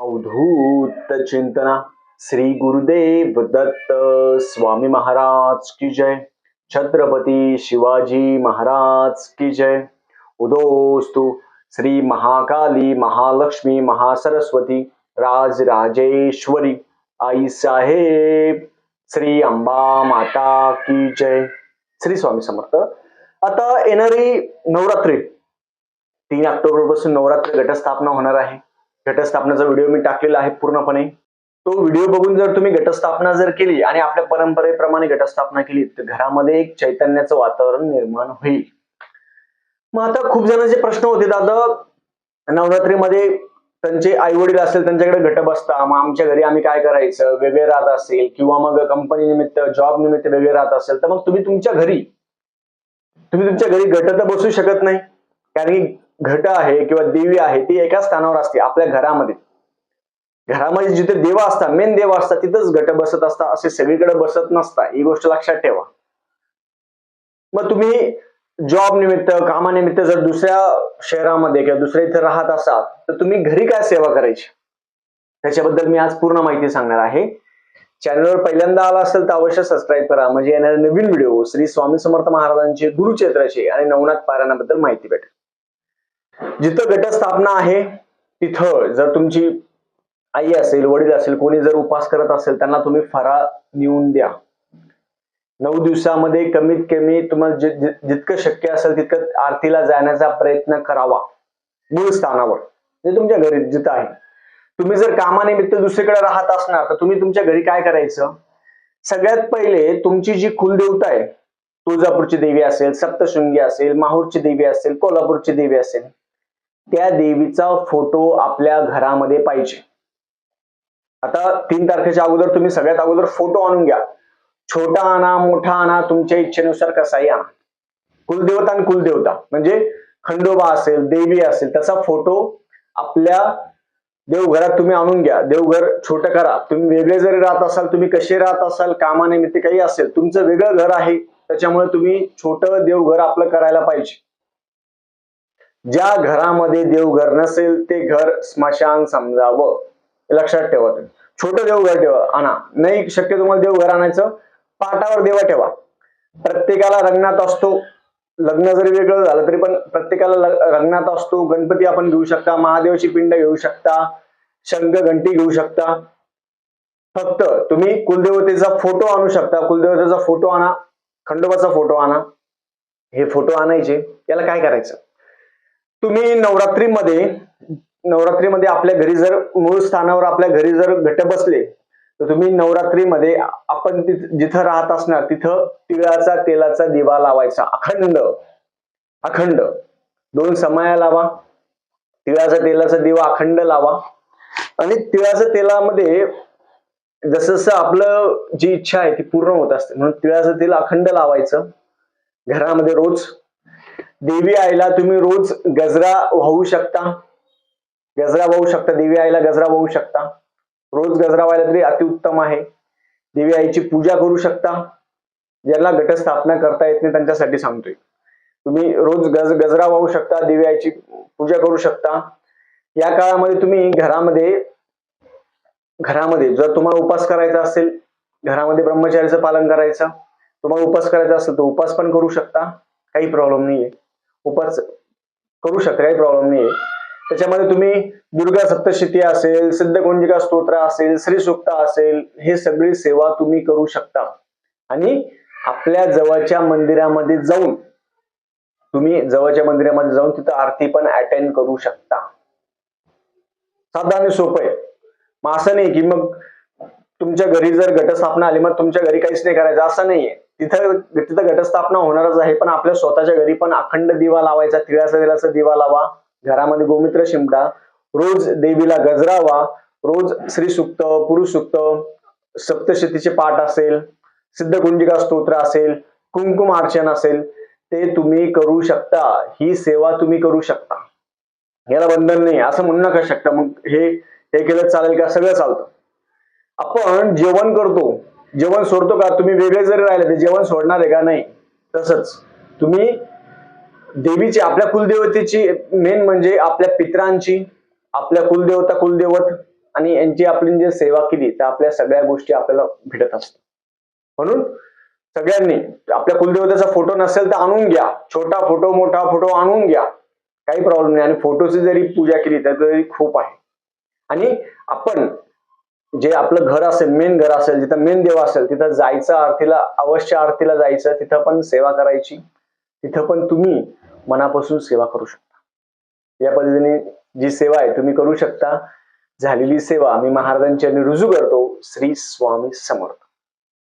अवधूत चिंतना। श्री गुरुदेव दत्त स्वामी महाराज की जय। छत्रपती शिवाजी महाराज की जय। उदोस्तु श्री महाकाली महालक्ष्मी महासरस्वती राज राजेश्वरी आई साहेब श्री अंबा माता की जय। श्री स्वामी समर्थ। आता येणारी नवरात्री तीन ऑक्टोबरपासून नवरात्र घटस्थापना होणार आहे. घटस्थापनेचा व्हिडिओ मी टाकलेला आहे पूर्णपणे. तो व्हिडिओ बघून जर तुम्ही घटस्थापना जर केली आणि आपल्या परंपरेप्रमाणे घटस्थापना केली तर घरामध्ये एक चैतन्याचं वातावरण निर्माण होईल. मग आता खूप जणांचे प्रश्न होते दादा नवरात्रीमध्ये त्यांचे आई वडील असेल त्यांच्याकडे घट बसता मग आमच्या घरी आम्ही काय करायचं? वेगळे राहत असेल किंवा मग कंपनी निमित्त जॉब निमित्त वेगळे राहत असेल तर मग तुम्ही तुमच्या घरी तुम्ही तुमच्या घरी घट तर बसू शकत नाही. कारण की घट आहे किंवा देवी आहे ती एका स्थानावर असते आपल्या घरामध्ये. घरामध्ये जिथे देव असतात मेन देव असतात तिथंच घट बसत असतात असे सगळीकडे बसत नसता. ही गोष्ट लक्षात ठेवा. मग तुम्ही जॉब निमित्त कामानिमित्त जर दुसऱ्या शहरामध्ये किंवा दुसऱ्या इथे राहत असाल तर तुम्ही घरी काय सेवा करायची? त्याच्याबद्दल मी आज पूर्ण माहिती सांगणार आहे. चॅनलवर पहिल्यांदा आला असेल तर अवश्य सबस्क्राईब करा. म्हणजे येणारे नवीन व्हिडिओ श्री स्वामी समर्थ महाराजांचे गुरुक्षेत्राचे आणि नवनाथ पारायणाबद्दल माहिती भेटेल. जिथं घटस्थापना आहे तिथं जर तुमची आई असेल वडील असेल कोणी जर उपास करत असेल त्यांना तुम्ही फराळ नेऊन द्या. नऊ दिवसामध्ये कमीत कमी तुम्हाला जितकं शक्य असेल तितकं आरतीला जाण्याचा प्रयत्न करावा. मूळ स्थानावर. जे तुमच्या घरी जिथं आहे. तुम्ही जर कामानिमित्त दुसरीकडे राहत असणार तर तुम्ही तुमच्या घरी काय करायचं? सगळ्यात पहिले तुमची जी कुलदेवता आहे तुळजापूरची देवी असेल सप्तशृंगी असेल माहूरची देवी असेल कोल्हापूरची देवी असेल त्या देवीचा फोटो आपल्या घरामध्ये पाहिजे. आता तीन तारखेच्या अगोदर तुम्ही सगळ्यात अगोदर फोटो आणून घ्या. छोटा आणा मोठा आणा तुमच्या इच्छेनुसार कसाही आणा. कुलदेवता आणि कुलदेवता म्हणजे खंडोबा असेल देवी असेल त्याचा फोटो आपल्या देवघरात तुम्ही आणून घ्या. देवघर छोटं करा. तुम्ही वेगळे जरी राहत असाल तुम्ही कसे राहत असाल कामानिमित्त काही असेल तुमचं वेगळं घर आहे त्याच्यामुळे तुम्ही छोटं देवघर आपलं करायला पाहिजे. ज्या घरामध्ये देवघर नसेल ते घर स्मशान समजावं. लक्षात ठेवा तुम्ही. छोटं देवघर ठेवा. आणा. नाही शक्य तुम्हाला देवघर आणायचं पाटावर देवा ठेवा. प्रत्येकाला रंगणात असतो. लग्न जरी वेगळं झालं तरी पण प्रत्येकाला ल- रंगणात असतो. गणपती आपण घेऊ शकता. महादेवाची पिंड घेऊ शकता. शंख घंटी घेऊ शकता. फक्त तुम्ही कुलदेवतेचा फोटो आणू शकता. कुलदेवतेचा फोटो आणा. खंडोबाचा फोटो आणा. हे फोटो आणायचे. याला काय करायचं? तुम्ही नवरात्रीमध्ये नवरात्रीमध्ये आपल्या घरी जर मूळ स्थानावर आपल्या घरी जर घट बसले तर तुम्ही नवरात्रीमध्ये आपण जिथं राहत असणार तिथं तिळाचा तेलाचा दिवा लावायचा अखंड अखंड. दोन समाया लावा तिळाचा तेलाचा दिवा अखंड लावा. आणि तिळाच्या तेलामध्ये जसं जसं आपलं जी इच्छा आहे ती पूर्ण होत असते म्हणून तिळाचं तेल अखंड लावायचं. घरामध्ये रोज देवी आईला तुम्ही रोज गजरा वाहू शकता. गजरा वाहू शकता. देवी आईला गजरा वाहू शकता. रोज गजरा व्हायला तरी अतिउत्तम आहे. देवी आईची पूजा करू शकता. ज्यांना घटस्थापना करता येत नाही त्यांच्यासाठी सांगतोय. तुम्ही रोज गज गजरा वाहू शकता. देवी आईची पूजा करू शकता. या काळामध्ये तुम्ही घरामध्ये घरामध्ये जर तुम्हाला उपास करायचा असेल घरामध्ये ब्रह्मचार्याचं पालन करायचं तुम्हाला उपास करायचा असेल तर उपास पण करू शकता. काही प्रॉब्लेम नाहीये. उपास करू शकता काही प्रॉब्लेम नाहीये. त्याच्यामध्ये तुम्ही दुर्गा सप्तशती असेल सिद्धगुंजिका स्तोत्र असेल श्री सुक्त असेल हे सगळी सेवा तुम्ही करू शकता. आणि आपल्या जवळच्या मंदिरामध्ये जाऊन तुम्ही जवळच्या मंदिरामध्ये जाऊन तिथं आरती पण अटेंड करू शकता. साधा आणि सोपं आहे. मग असं नाही की मग तुमच्या घरी जर घटस्थापना आली मग तुमच्या घरी काहीच नाही करायचं असं नाहीये. तिथं तिथं घटस्थापना होणारच आहे पण आपल्या स्वतःच्या घरी पण अखंड दिवा लावायचा तिळाचा तिळाचा दिवा लावा घरामध्ये गोमित्र शिंपडा रोज देवीला गजरावा रोज श्री सुक्त पुरुष सुक्त सप्तशतीचे पाठ असेल सिद्धकुंजिका स्तोत्र असेल कुंकुम अर्चन असेल ते तुम्ही करू शकता ही सेवा तुम्ही करू शकता. याला बंधन नाही असं म्हणू नका शकता. मग हे हे केलं चालेल का? सगळं चालतं. आपण जेवण करतो. जेवण सोडतो का? तुम्ही वेगळे जरी राहिले ते जेवण सोडणार आहे का नाही? तसंच. तुम्ही देवीची आपल्या कुलदेवतेची मेन म्हणजे आपल्या पित्रांची आपल्या कुलदेवता कुलदेवत आणि यांची आपली जे सेवा केली तर आपल्या सगळ्या गोष्टी आपल्याला भेटत असतात. म्हणून सगळ्यांनी आपल्या कुलदेवतेचा फोटो नसेल तर आणून घ्या. छोटा फोटो मोठा फोटो आणून घ्या. काही प्रॉब्लेम नाही. आणि फोटोची जरी पूजा केली तर खूप आहे. आणि आपण जे आपलं घर असेल मेन घर असेल जिथं मेन देव असेल तिथं जायचं आरतीला अवश्य आरतीला जायचं तिथं पण सेवा करायची. तिथं पण तुम्ही मनापासून सेवा करू शकता. या पद्धतीने जी सेवा आहे तुम्ही करू शकता. झालेली सेवा मी महाराजांच्या रुजू करतो. श्री स्वामी समर्थ.